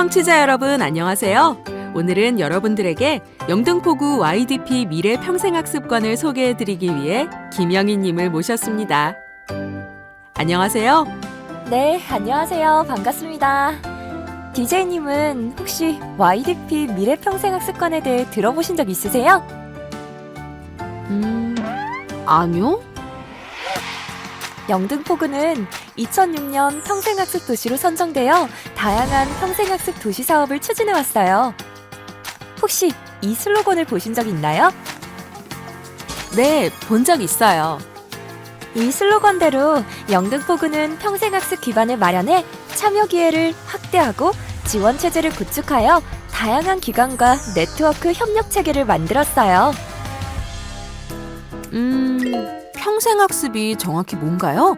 청취자 여러분 안녕하세요. 오늘은 여러분들에게 영등포구 YDP 미래 평생학습관을 소개해 드리기 위해 김영희 님을 모셨습니다. 안녕하세요. 네, 안녕하세요. 반갑습니다. DJ님은 혹시 YDP 미래 평생학습관에 대해 들어보신 적 있으세요? 음, 아니요? 영등포구는 2006년 평생학습 도시로 선정되어 다양한 평생학습 도시 사업을 추진해 왔어요. 혹시 이 슬로건을 보신 적 있나요? 네, 본 적 있어요. 이 슬로건대로 영등포구는 평생학습 기반을 마련해 참여 기회를 확대하고 지원 체제를 구축하여 다양한 기관과 네트워크 협력 체계를 만들었어요. 음, 평생학습이 정확히 뭔가요?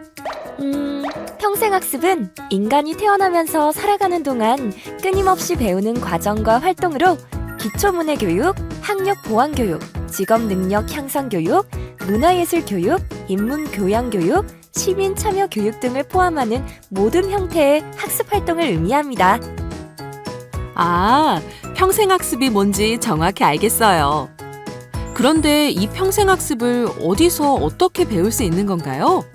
음, 평생학습은 인간이 태어나면서 살아가는 동안 끊임없이 배우는 과정과 활동으로 기초문해 교육, 학력 보완 교육, 직업 능력 향상 교육, 문화예술 교육, 인문 교양 교육, 시민 참여 교육 등을 포함하는 모든 형태의 학습 활동을 의미합니다. 아, 평생학습이 뭔지 정확히 알겠어요. 그런데 이 평생학습을 어디서 어떻게 배울 수 있는 건가요?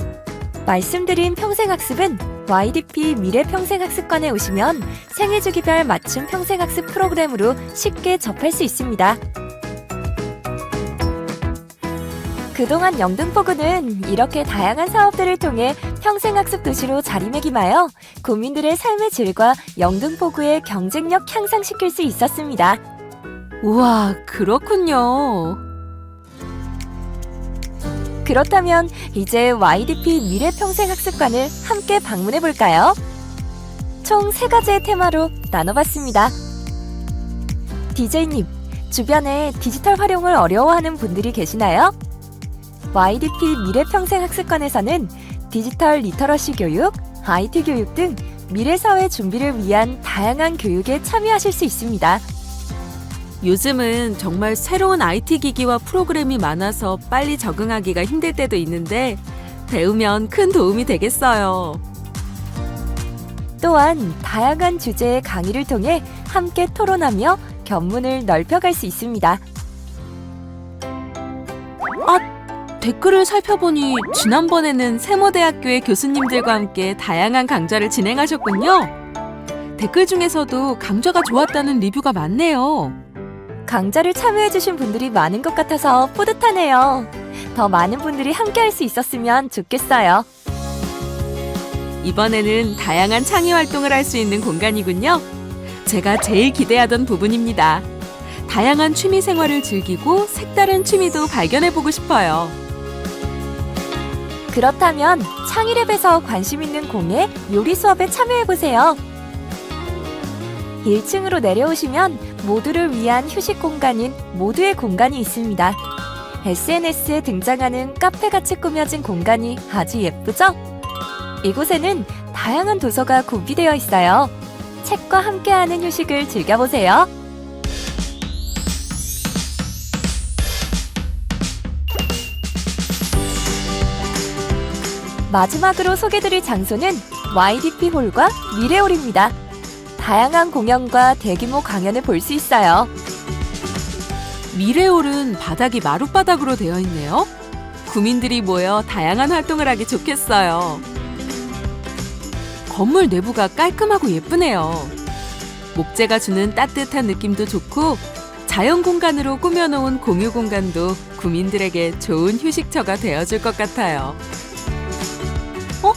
말씀드린 평생학습은 YDP 미래 평생학습관에 오시면 생애 주기별 맞춤 평생학습 프로그램으로 쉽게 접할 수 있습니다. 그동안 영등포구는 이렇게 다양한 사업들을 통해 평생학습 도시로 자리매김하여 국민들의 삶의 질과 영등포구의 경쟁력 향상시킬 수 있었습니다. 우와, 그렇군요. 그렇다면 이제 YDP 미래평생학습관을 함께 방문해 볼까요? 총 세 가지의 테마로 나눠봤습니다. DJ님, 주변에 디지털 활용을 어려워하는 분들이 계시나요? YDP 미래평생학습관에서는 디지털 리터러시 교육, IT 교육 등 미래사회 준비를 위한 다양한 교육에 참여하실 수 있습니다. 요즘은 정말 새로운 IT 기기와 프로그램이 많아서 빨리 적응하기가 힘들 때도 있는데 배우면 큰 도움이 되겠어요. 또한 다양한 주제의 강의를 통해 함께 토론하며 견문을 넓혀갈 수 있습니다. 댓글을 살펴보니 지난번에는 세모대학교의 교수님들과 함께 다양한 강좌를 진행하셨군요. 댓글 중에서도 강좌가 좋았다는 리뷰가 많네요. 강좌를 참여해주신 분들이 많은 것 같아서 뿌듯하네요. 더 많은 분들이 함께 할 수 있었으면 좋겠어요. 이번에는 다양한 창의 활동을 할 수 있는 공간이군요. 제가 제일 기대하던 부분입니다. 다양한 취미 생활을 즐기고 색다른 취미도 발견해 보고 싶어요. 그렇다면 창의랩에서 관심 있는 공예 요리 수업에 참여해보세요. 1층으로 내려오시면 모두를 위한 휴식 공간인 모두의 공간이 있습니다. SNS에 등장하는 카페같이 꾸며진 공간이 아주 예쁘죠? 이곳에는 다양한 도서가 구비되어 있어요. 책과 함께하는 휴식을 즐겨보세요. 마지막으로 소개드릴 장소는 YDP 홀과 미래홀입니다. 다양한 공연과 대규모 강연을 볼 수 있어요. 미래홀은 바닥이 마룻바닥으로 되어 있네요. 구민들이 모여 다양한 활동을 하기 좋겠어요. 건물 내부가 깔끔하고 예쁘네요. 목재가 주는 따뜻한 느낌도 좋고 자연 공간으로 꾸며놓은 공유 공간도 구민들에게 좋은 휴식처가 되어줄 것 같아요. 어?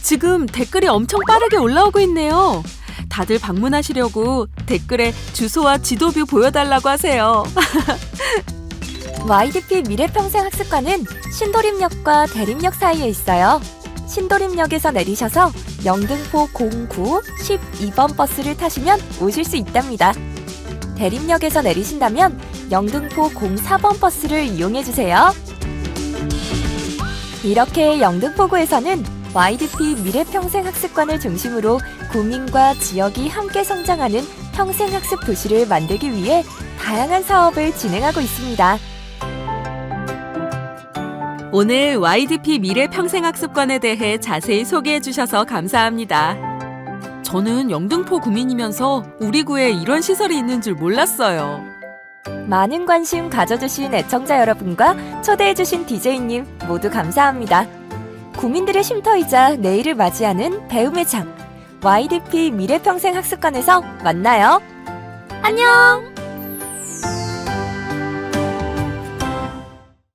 지금 댓글이 엄청 빠르게 올라오고 있네요. 다들 방문하시려고 댓글에 주소와 지도뷰 보여달라고 하세요. YDP 미래평생학습관은 신도림역과 대림역 사이에 있어요. 신도림역에서 내리셔서 영등포 09, 12번 버스를 타시면 오실 수 있답니다. 대림역에서 내리신다면 영등포 04번 버스를 이용해 주세요. 이렇게 영등포구에서는 YDP 미래평생학습관을 중심으로 구민과 지역이 함께 성장하는 평생학습 도시를 만들기 위해 다양한 사업을 진행하고 있습니다. 오늘 YDP 미래 평생학습관에 대해 자세히 소개해 주셔서 감사합니다. 저는 영등포 구민이면서 우리 구에 이런 시설이 있는 줄 몰랐어요. 많은 관심 가져주신 애청자 여러분과 초대해주신 DJ님 모두 감사합니다. 국민들의 쉼터이자 내일을 맞이하는 배움의 장 YDP 미래평생 학습관에서 만나요. 안녕!